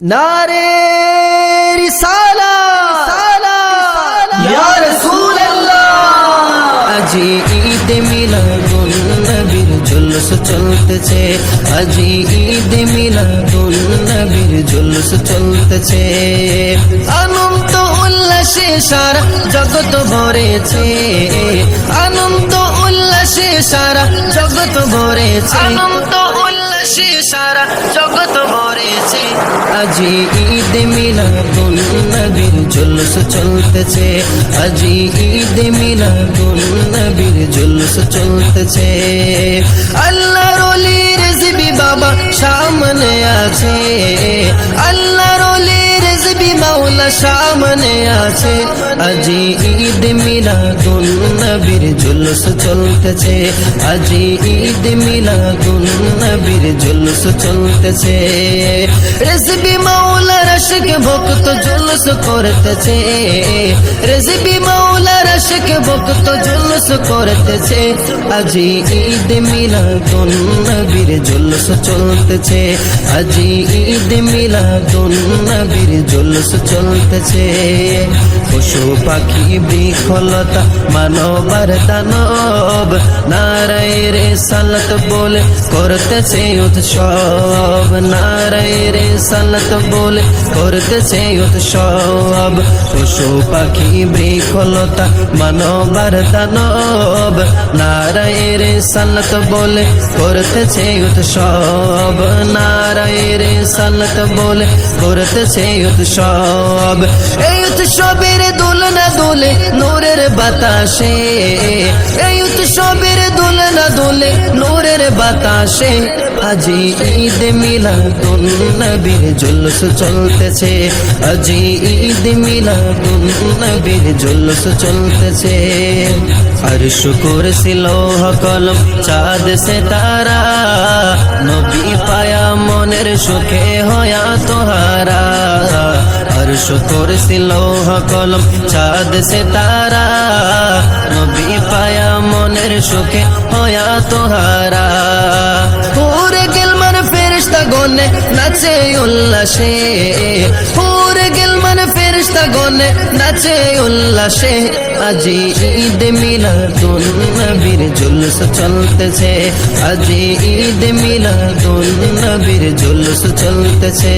নারে রিসালা ইয়া রাসূলুল্লাহ। আজি ঈদ মিলাদুন নবীর জুলুস চলতেছে। আজি ঈদ মিলাদুন নবীর জুলুস চলতেছে। আনন্দ উল্লাসে সারা জগৎ ভরেছে। আনন্দ উল্লাসে সারা জগৎ ভরেছে। আনন্দ উল্লাসে সারা জগৎ ভরেছে। আজি ঈদ মিলাদুন নবীর জুলুস চলতেছে। আজি ঈদ মিলাদুন নবীর জুলুস চলতেছে। আল্লাহ রলি রেজবি বাবা সামনে আছে। আল্লাহ রলি রেজবি মাওলা সামনে আছে। আজি ঈদ মিলাদুন নবীর জুলুস চলতেছে। আজি ঈদ মিলাদুন নবীর জুলুস চলতেছে। রেজবি মাওলা রশক ভক্ত জুলুস করতেছে। রেজবি মাওলা রশক ভক্ত জুলুস করতেছে। আজি ঈদ মিলাদুন নবীর জুলুস চলতেছে। আজি ঈদ মিলাদুন নবীর জুলুস চলতেছে। পশু পাখি বৃক্ষলতা মানবার দানব। নারায় রে সালত বলে করতেছে উৎসব। নারায় রে সালত বলে করতেছে উৎসব। পশু পাখি বৃক্ষলতা মানবার দানব। নারায় রে সালত বলে করতেছে উৎসব। নারায় রে সালত বলে করতেছে উৎসব। এই উৎসবের দোলনা দোলে, নূরের বাতাসে। এই উৎসবের দোলনা দোলে, নূরের বাতাসে। আজি ঈদ মিলাদুন নবীর জুলুস চলতেছে। আজি ঈদ মিলাদুন নবীর জুলুস চলতেছে। আর শুকুর ছিল কলম চাঁদ সে তারা নবী পায়া মনের সুখে হয়া আর শুকুর লৌহ কলম চাঁদ সে তারা নবী পায়া মনের সুখে হয়া তোহারা। পুরে গেলমান ফেরিস্তা গনে নাচে উল্লাসে পুরে গনে নাচে উল্লাসে। আজি ঈদ মিলাদুন নবীর জুলুস চলতেছে। আজি ঈদ মিলাদুন নবীর জুলুস চলতেছে।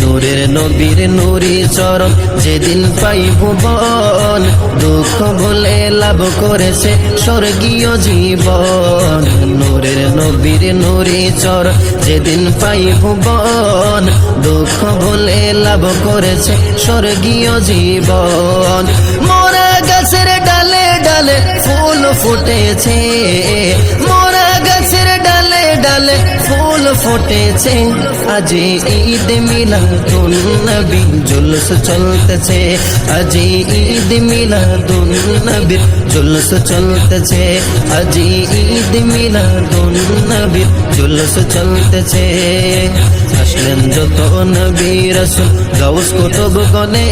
নূরের নবীর নুরি চরণ যেদিন পাই ভুবন দুঃখ ভুলে লাভ করেছে স্বর্গীয় জীবন। নূরের নবীর নুরি চর যেদিন পাই ভুবন দুঃখ ভুলে লাভ করেছে স্বর্গীয় জীবন। মোরা গাছের ডালে ডালে ফুল ফুটেছে। মোরা গাছের ডালে ডালে ফুল ফুটেছে। আজি ঈদ মিলাদুন নবী, জুলুস চলতেছে। আজি ঈদ মিলাদুন নবী, জুলুস চলতেছে। আজি ঈদ মিলাদুন নবী, জুলুস চলতেছে। আসলেন যত নবী রসুল, গাউস কুতুব গনে।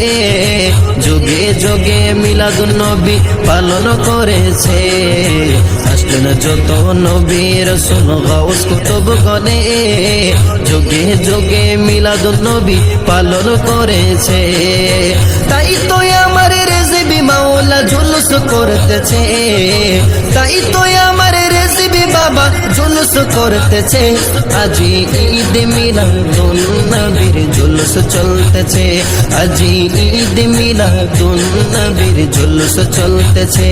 যুগে যুগে মিলাদুন নবী পালন করেছে। আসলেন যত নবী রসুল গাউস কুতুব গনে যুগে যুগে মিলাদুন নবী পালন করেছে। তাই তো আমার রেজবি মাওলা জুলুস করতেছে। তাই তো আমার রেজবি বাবা জুলুস করতেছে। আজি ঈদ মিলাদুন নবীর জুলুস চলতেছে। আজি ঈদ মিলাদুন নবীর জুলুস চলতেছে।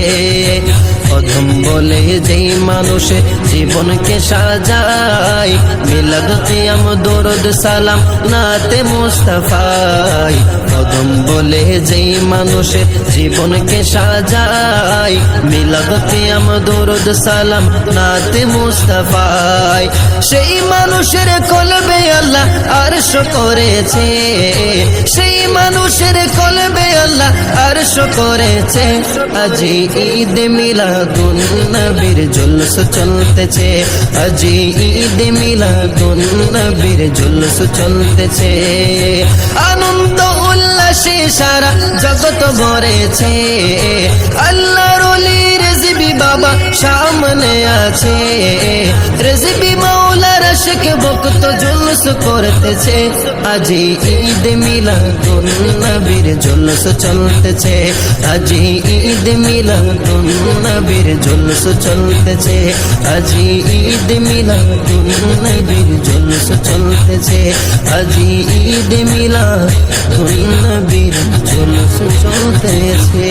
অধম বলে যেই মানুষে জীবনকে সাজায় মিলাদ কিয়াম দরদ সালাম, নাতে মুস্তাফাই। অধম বলে যেই মানুষে জীবনকে সাজায় মিলাদ কিয়াম দরদ সালাম, নাতে মুস্তাফাই। সেই মানুষের কলবে আল্লাহ আরশ করেছে, সেই মানুষের কলবে আল্লাহ আরশ করেছে। আজি ঈদ মিলাদুন নবীর জুলস চলতেছে। আজি ঈদ মিলাদুন নবীর জুলস চলতেছে। আনন্দ উল্লাসে সারা জগৎ ভরেছে। আল্লাহর রলি বাবা সামনে আছে। রেজবি মাওলা রশক ভক্ত জুলুস করতেছে। আজি ঈদ মিলাদুন নবীর জুলুস চলতেছে। আজি ঈদ মিলাদুন নবীর জুলুস চলতেছে। আজি ঈদ মিলাদুন নবীর জুলুস চলতেছে। আজি ঈদ মিলাদুন নবীর জুলুস চলতেছে।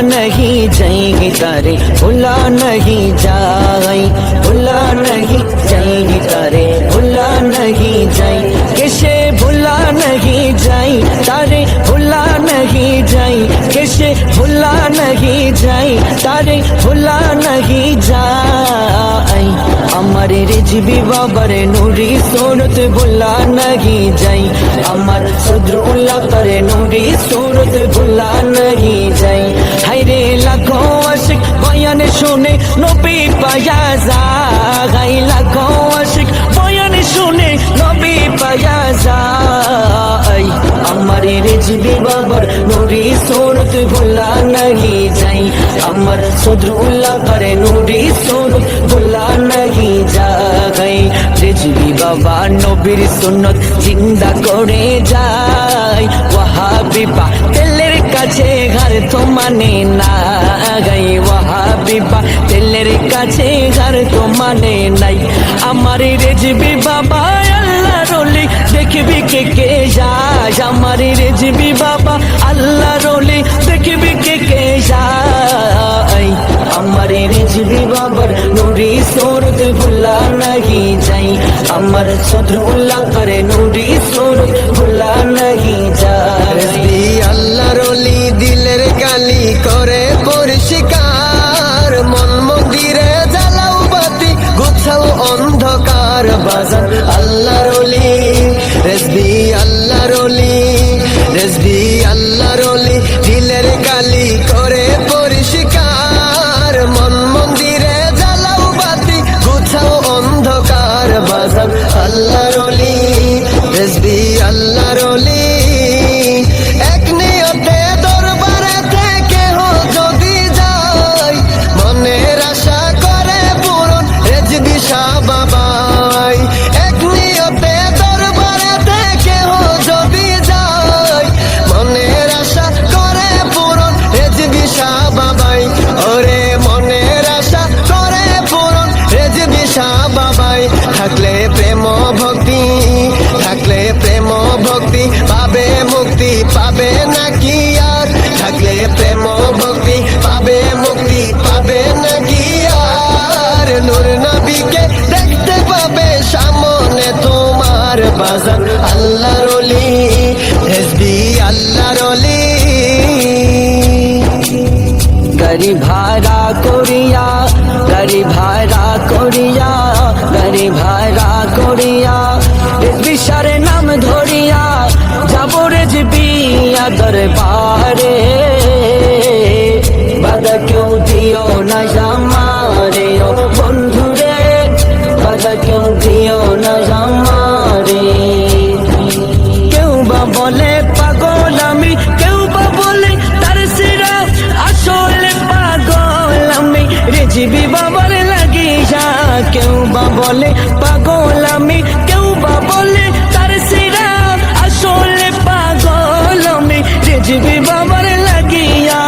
नहीं जाएँगे तारे, भुला नहीं जाए, भुला नहीं जाएँगे तारे, भुला नहीं जाए। किसे भुला नहीं जाए, तारे भुला नहीं जाए। किसे भुला नहीं जाए, तारे भुला नहीं जाए। अमर रिज भी बाबर नूरी सूरत भुला नहीं जाए। अमर सुद्रुला उल्ला करे नूरी सूरत भुला नहीं जाए। লাখো আশিক, বয়ান শুনে নবী পায়া যাই লাখো আশিক, বয়ান শুনে নবী পায়া যাই আমার রেজবি বাবার নুরি সোরত ভুলা নাহি যাই। আমার সদরুল্লাহ করে নুরি সোরত ভুলা নাহি যাই রেজবি বাবা নবীর সুন্নত জিন্দা করে যাই। ওয়াহাবি বা তেলের কাছে ঘর তো মানে না। গাই ওয়াহাবি বা তেলের কাছে ঘর তো মানে নাই। আমার রেজবি বাবা আল্লাহ রলি দেখবি কে কে যায়। আমার রেজবি বাবা আল্লাহ রলি দেখবি কে কে যায়। আমার রেজবি বাবার নুরি সোরত ভুলা নাহি যাই। আমার শত্রুল্লাহ করে নুরি সোরত ভুলা নাহি রেজবি আল্লাহ রলি দিলের গালি করে। মন মন্দিরে জ্বালাও বাতি গুছাও অন্ধকার বাজার। আল্লাহ বাজার আল্লাহ রলি এসবি আল্লাহ রলি গাড়ি ভাড়া করিয়া, গাড়ি ভাড়া করিয়া, গাড়ি ভাড়া করিয়া বিশারে নাম ধরিয়া, যাব রে জিবিয়া দরবারে। বাধা কেউ দিও না জামারে বন্ধুরে, বাধা কেউ দিও না জামারে বা বলে, পাগল আমি। কেউ বা বলে, তার সিরা আসলে পাগল আমি। রেজিবি বাবার লাগিয়া,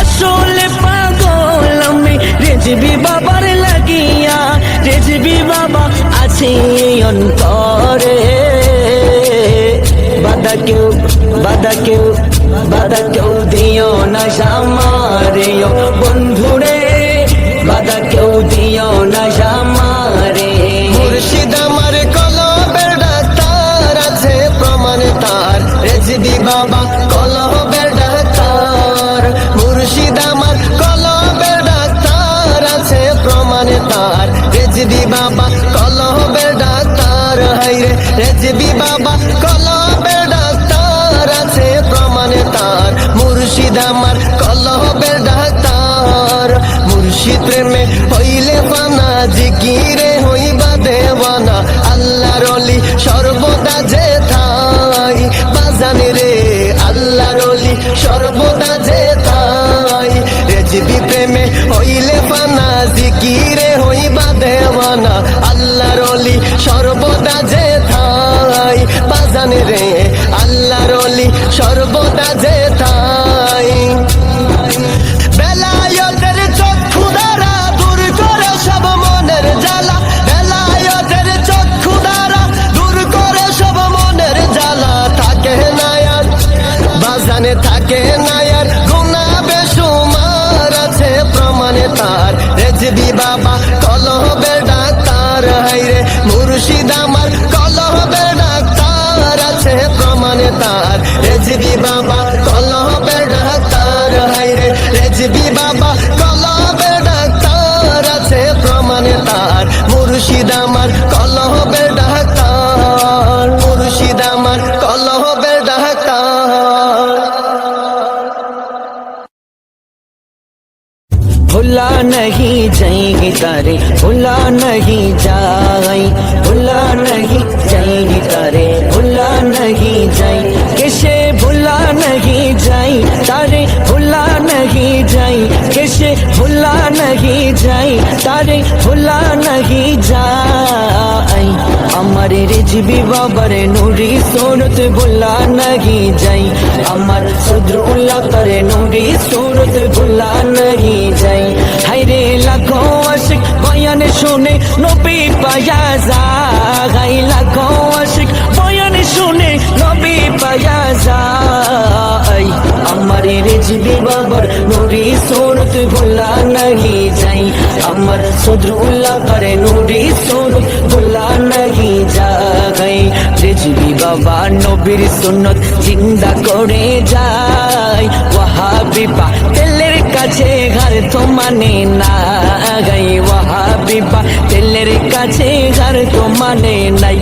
আসলে পাগল আমি। রেজিবি বাবার লাগিয়া, রেজিবি বাবা অন্তরে। বাধা কেউ কেউ কেউ দিও না সামারে ও বন্ধুরে মুর্শিদ আমার কলহবের ডাক্তার। মুর্শিদ প্রেমে হইলে পানা জিকিরে হইবা দেওয়ানা। আল্লাহর অলি সর্বদা যে থাই বাজানে রে, আল্লাহর অলি সর্বদা যে থাই রে জিবি প্রেমে হইলে পানা জিকিরে হইবা দেওয়ানা। আল্লাহর অলি সর্বদা যে থাই বাজানে রে, আল্লাহর অলি সর্বদা যে মুর্শিদ আমার না ডাক্তার আছে প্রমাণে তার। রেজবি বাবা नहीं जाएँगे तारे, भुला नहीं जाए, भुला नहीं जाएँगे तारे, भुला नहीं जाए। किसे भुला नहीं जाए, तारे भुला नहीं जाए। किसे भुला नहीं जाए, तारे भुला नहीं जाए। अमर रिज भी बाबर नूरी, सूरत भुला नहीं जाए। अमर सुद्रोला करे नूरी, सूरत भुला नहीं जाए। বয়ান শুনে নবী পায়া যাই লাখো আশিক। বয়ান শুনে নবী পায়া যাই আমার রেজবি বাবার নুরি সুরত ভুলা নাহি যাই। আমার সদরুল্লাহ করে নুরি সুরত ভুলা নাহি যাই। রেজবি বাবা নবীর সুন্নত জিন্দা করে যায়। ওয়াহাবিবা তেলের কাছে ঘর তো মানে না গাই ওয়াহাবিবা তেলের কাছে ঘর তো মানে নাই।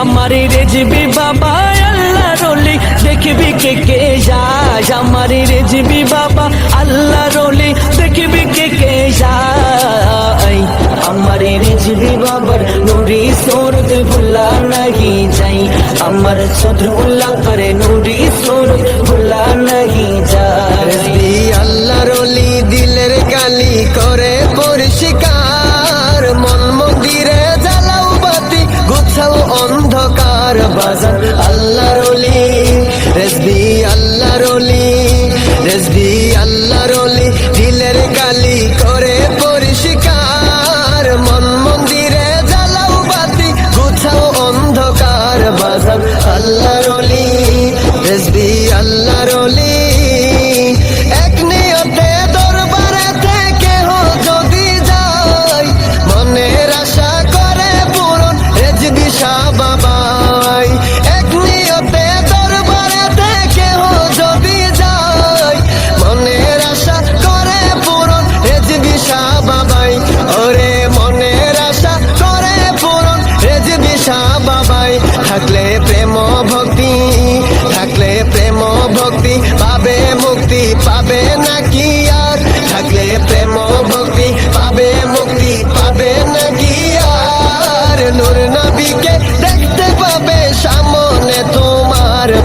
আমার রেজবি বাবা, আল্লাহ রলি, দেখবি কে কে যায়। আমার রেজবি বাবা, আল্লাহ রলি, দেখবি কে কে যায়। আমার রেজবি বাবার নুরি সোরত ভুলা নাহি যাই। আমার সদরুল্লাহ করে নুরি সোরত ভুলা নাহি যাই। রেজবি আল্লাহর অলি দিলের গালি করে পরিষ্কার মন মন্দিরে জ্বালাও বাতি গুছাও অন্ধকার বাজার। আল্লাহর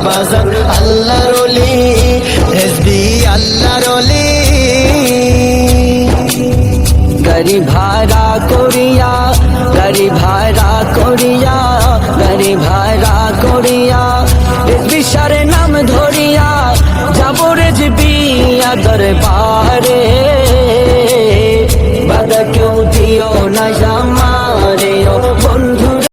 বাজার আল্লাহ রলি হেসবি আল্লাহ রলি গাড়ি ভাড়া করিয়া, গাড়ি ভাড়া করিয়া, গাড়ি ভাড়া করিয়া বিশারে নাম ধরিয়া, যাব রে জিবিয়া দরবারে।